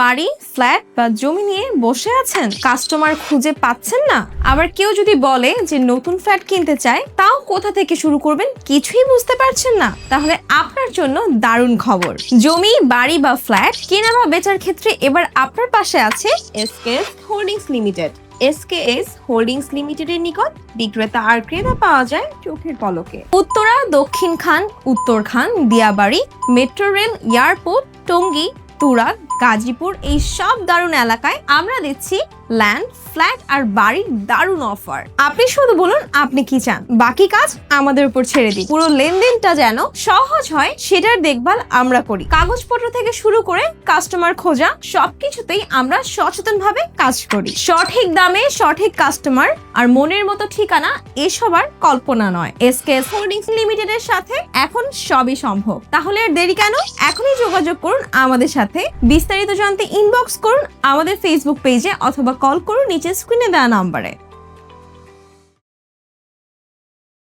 বাড়ি ফ্ল্যাট বা জমি নিয়ে বসে আছেন? কাস্টমার খুঁজে পাচ্ছেন না? আবার কেউ যদি বলে যে নতুন ফ্ল্যাট কিনতে চায়, তাও কোথা থেকে শুরু করবেন? কিছুই বুঝতে পারছেন না। তাহলে আপনার জন্য দারুণ খবর। জমি, বাড়ি বা ফ্ল্যাট কেনা বা বেচার ক্ষেত্রে এবার আপনার পাশে আছে SKS holdings limited SKS holdings লিমিটেডের নিকট বিক্রেতা আর ক্রেতা পাওয়া যায় চোখের পলকে। Uttara, Dakshin Khan, Uttar Khan, Diabari metro rail airport Tongi Turag Gazipur এই সব দারুণ এলাকায় আমরা দিচ্ছি ল্যান্ড ফ্ল্যাট আর বাড়ির দারুণ অফার আপনি শুধু বলুন, আপনি কি চান? বাকি কাজ আমাদের উপর ছেড়ে দিন। পুরো লেনদেনটা যেন সহজ হয়, সেটার দেখভাল আমরা করি। কাগজপত্র থেকে শুরু করে কাস্টমার খোঁজা, সবকিছুতেই আমরা সচেতনভাবে কাজ করি। সঠিক দামে সঠিক কাস্টমার আর মনের মতো ঠিকানা এসব আর কল্পনা নয়। এসকেএস হোল্ডিংস লিমিটেডের সাথে এখন সবই সম্ভব। তাহলে আর দেরি কেন? এখনই যোগাযোগ করুন আমাদের সাথে। বিস্তারিত জানতে ইনবক্স করুন আমাদের ফেসবুক পেজে অথবা কল করুন নিচের স্ক্রিনে দেওয়া নাম্বারে